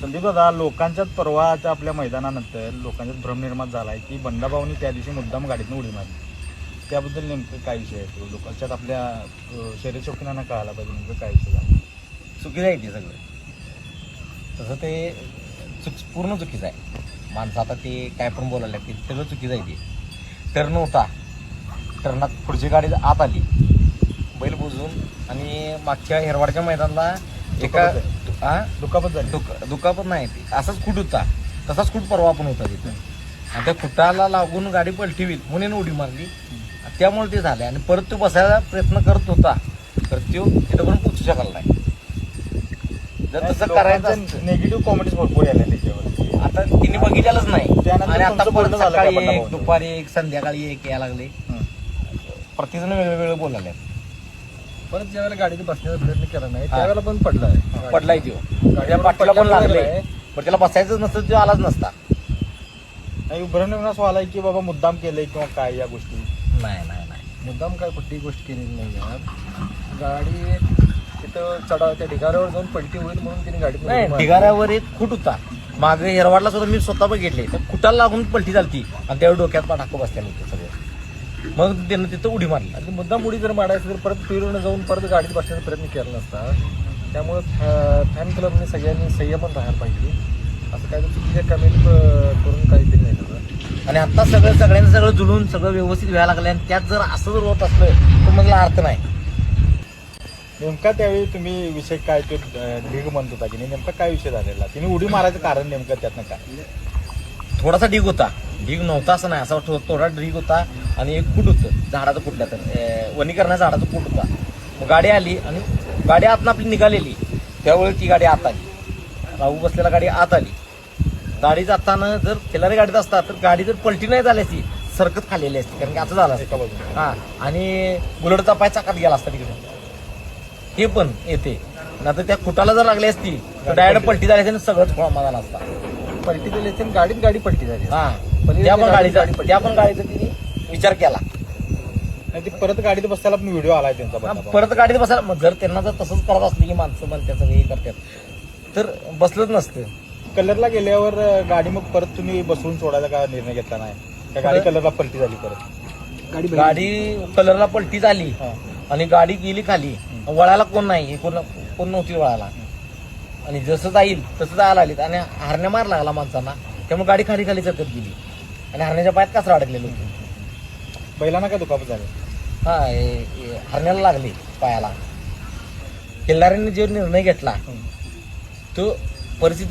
संदीप दादा लोकांच्याच परवाच्या आपल्या मैदानानंतर लोकांच्यात भ्रम निर्माण झाला आहे की बंडाभाऊनी त्या दिवशी मुद्दाम गाडीतून उडी मारली. त्याबद्दल नेमकं काय विषय आहे तो? लोकांच्यात आपल्या शरीर शौकीनांना कळायला पाहिजे नेमकं काय विषय झाला? चुकीचं आहे ते सगळं. तसं ते चुक पूर्ण चुकीचं आहे. माणसं आता ते काय पण बोलायला की सगळं चुकीचं आहे ते. टर्न होता टर्नात पुढची गाडी आत आली. बैल बुजून आणि मागच्या हेरवाडच्या मैदानाला एका हा दुखापत झाली. दुख दुखापत नाही ते. असाच खूट होता. तसाच खूट परवा पण होता तिथं. आणि त्या खुटाला लागून गाडी पलटी होईल म्हणून उडी मारली. त्यामुळे ते झाले. आणि परत तो बसायला प्रयत्न करत होता. तर तो तिथं पण पोचू शकला नाही. जर तसं करायचं असतं- निगेटिव्ह कॉमेडीज भरपूर आल्या त्याच्यावर. आता तिने बघितलेलंच नाही. त्यानंतर आणि आता तुमचं परत बोलणं झालं का सकाळी एक? दुपारी एक संध्याकाळी एक यायला लागले. प्रत्येकजण वेगवेगळं बोलायला परत ज्यावेळेला गाडीने बसण्याचा प्रयत्न केला नाही त्यावेळेला पण पडलाय. पडलाय तो. त्या पाठीला पण लागले? पण त्याला बसायचं नसतं तो आलाच नसता. नाही भ्रम निर्माण असं आलाय की बाबा मुद्दाम केलंय किंवा काय या गोष्टी. नाही नाही नाही. मुद्दाम काय कुठलीही गोष्ट केलेली नाही यार. गाडी तिथं चढा त्या ढिगाऱ्यावर जाऊन पलटी होईल म्हणून तिने गाडी नाही ढिगाऱ्यावर एक खूट होता. मागे हेरवाडला सुद्धा मी स्वतः बघितले. तर खुटाला लागून पलटी झालती. आणि त्यावेळी डोक्यात पाठाकं बसलेलं होतं सगळं. मग त्यानं तिथं उडी मारली. आणि मुद्दाम उडी जर मारायचं तर परत फिरून जाऊन परत गाडीत बसण्याचा प्रयत्न केला नसता. त्यामुळं फॅन क्लबने सगळ्यांनी संयमन राहायला पाहिजे. असं काय चुकीच्या कमेंट करून काहीतरी नाही त्याचं आणि आता सगळं सगळ्यांचं सगळं जुळून सगळं व्यवस्थित व्हायला लागलं आणि त्यात जर असं जर होत असलं तर मग अर्थ नाही. नेमका त्यावेळी तुम्ही विषय काय तो ढीग म्हणत होता की नाही? नेमका काय विषय झालेला? तिने उडी मारायचं कारण नेमकं त्यातनं काय? थोडासा ढीग होता. ढीग नव्हता असं नाही. असा थोडा ढीग होता. आणि एक फूट होतं. झाडाचं फुटल्या तर अं, वनीकरणाचं झाडाचं फूट होता. मग गाडी आली आणि गाडी आतनं आपली निघालेली. त्यावेळी ती गाडी आत आली. राहू बसलेला गाडी आत आली. गाडी जाताना जर खिलारी गाडीत असता तर गाडी जर पलटी नाही झाली असती सरकत खाल्लेली असती कारण की असं झालं असतं. हा आणि बुलेटचा पाय चाकात गेला असता तिकडे. हे पण येते. नाहीतर त्या खुटाला जर लागली असती तर डायरेक्ट पलटी झाली असती सगळंच खोळंबा झाला असता. पलटी दिली असती गाडीत गाडी पलटी झाली हा. त्या पण गाडी- गाडीचा. त्या पण गाडीचा तिने विचार केला. नाही ती परत गाडीत बसताना पण व्हिडिओ आलाय त्यांचा हा. परत गाडीत बसायला मग जर त्यांना जर तसंच करत असली की माणसं म्हणतात सगळे हे करतात तर बसलंच नसतं. कलरला गेल्यावर अं, गाडी मग परत तुम्ही बसवून सोडायचा का निर्णय घेतला नाही? का गाडी परत- कलरला पलटी झाली परत? गाडी गाडी कलरला पलटी झाली हा. आणि गाडी गेली खाली. वळायला कोण नाही? हे कोण कोण नव्हती वळायला. आणि जसं जाईल तसं जायला लागलीत. आणि हरण्या मार लागला माणसांना. त्यामुळे गाडी खाली खाली सरकत गेली. आणि हरण्याच्या पायात कचरा अडकलेलं होतं. बैलांना काय दुखापत झाली? हा हे- हे हरण्याला लागली पायाला. किल्लाऱ्यांनी जो निर्णय घेतला तो परिस्थिती